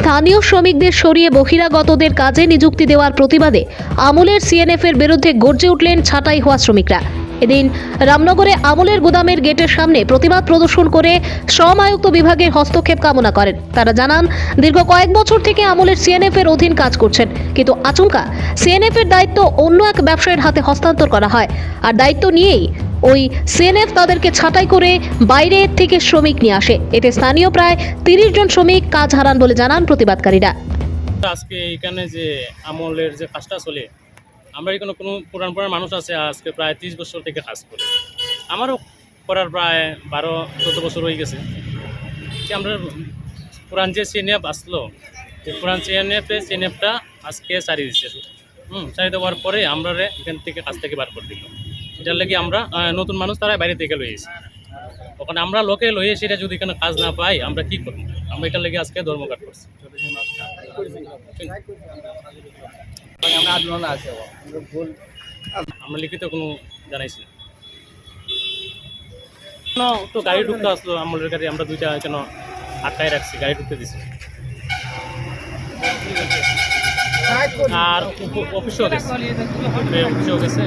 স্থানীয় শ্রমিকদের সরিয়ে বহিরাগতদের কাজে নিযুক্তি দেওয়ার প্রতিবাদে আমুলের সিএনএফ এর বিরুদ্ধে গর্জে উঠলেন ছাঁটাই হওয়া শ্রমিকরা। এদিন রামনগরে আমুলের গুদামের গেটের সামনে প্রতিবাদ প্রদর্শন করে শ্রম আয়ুক্ত বিভাগের হস্তক্ষেপ কামনা করেন। তারা জানান, দীর্ঘ কয়েক বছর থেকে আমুলের সিএনএফ এর অধীন কাজ করছেন, কিন্তু আচমকা সিএনএফ এর দায়িত্ব অন্য এক ব্যবসায়ীর হাতে হস্তান্তর করা হয়। আর দায়িত্ব নিয়েই ওই সিএনএফ তাদেরকে ছাঁটাই করে বাইরে থেকে শ্রমিক নিয়ে আসে। এতে স্থানীয় প্রায় তিরিশ জন শ্রমিক কাজ হারান বলে জানান প্রতিবাদকারীরা। আজকে এখানে যে আমলের যে কাজটা চলে, আমরা এখানে কোনো পুরান পুরান মানুষ আছে, আজকে প্রায় তিরিশ বছর থেকে কাজ করে। আমারও করার প্রায় বারো, চোদ্দ বছর হয়ে গেছে। আমরা পুরান যে সিএনএফ আসলো পুরান সিএনএফে সিএনএফটা আজকে সারি দিচ্ছে হুম সারি দেওয়ার পরে আমরা এখান থেকে কাজ থেকে বার করে দিল। এটার লাগি আমরা নতুন মানুষ তারা বাইরে থেকে লই এসেছি। ওখানে আমরা লোকে লই এসে এটা যদি এখানে কাজ না পাই, আমরা কি করব? আমরা এটার লেগে আজকে ধর্মঘাট করছি। আমরা লিখিত কোনো জানাইছি না। তো গাড়ি ঢুকতে আসলো, আমলের গাড়ি, আমরা দুইটা কেন আটকায় রাখছি, গাড়ি ঢুকতে দিছি। আর অফ- অফিসেও গেছে। অফিসেও গেছে।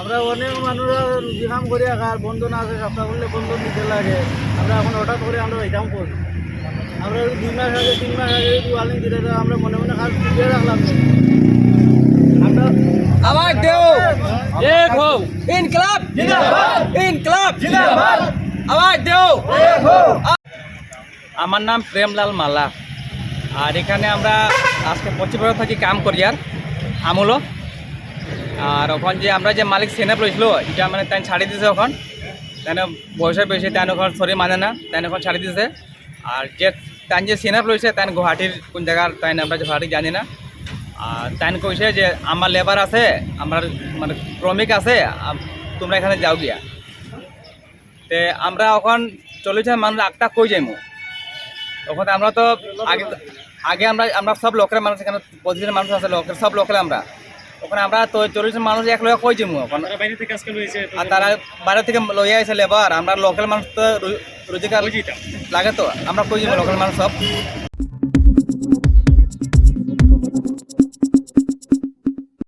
আমরা অনেক মানুষরা বিহাম করে আর বন্ধন আছে সপ্তাহ করলে বন্ধন দিতে লাগে। আমরা এখন হঠাৎ করে আমরা এটাও করি। আমরা দুই মাস আগে তিন মাস আগে যদি ওয়ালিং দিলে তো আমরা মনে মনে কাজ দিয়ে রাখলাম। আমরা দেও। এক হও। ইনকলাব। জিন্দাবাদ। ইনকলাব। জিন্দাবাদ। আওয়াজ দেও। আমার নাম প্রেমলাল মালা। আর এখানে আমরা আজকে পঁচিশ বছর থাকি কাম করি আর। আমুলো। আর ওখান যে আমরা যে মালিক সেনেপ রয়েছিল এটা মানে তাই ছাড়ি দিছে ওখান। তাই বয়সের বেশি তাই ওখান শরীর মানে না, তাই ওখান ছাড়ি দিছে। আর যে তাই যে সেনেপ রয়েছে তাই গুয়াহাটির কোন জায়গার, তাই আমরা গুয়াহাটি জানি না। আর তাই কইছে যে আমার লেবার আছে, আমার মানে শ্রমিক আছে তোমরা এখানে যাও গিয়া। তে আমরা এখন চলেছে মানুষ একটা কই যাইমু? তখন আমরা তো আগে আগে আমরা আমরা সব লোকের মানুষ এখানে পঁচিশের মানুষ আছে লোকের সব লোকের আমরা। ওখানে আমরা তো চল্লিশ মানুষ এক লোক কই যাব লইছে আর তারা বাইরে থেকে লইয়া আইছে লেবার আমরা লোকাল মানুষ তো রোজগার লাগে তো আমরা কই যাব লোকাল মানুষ সব?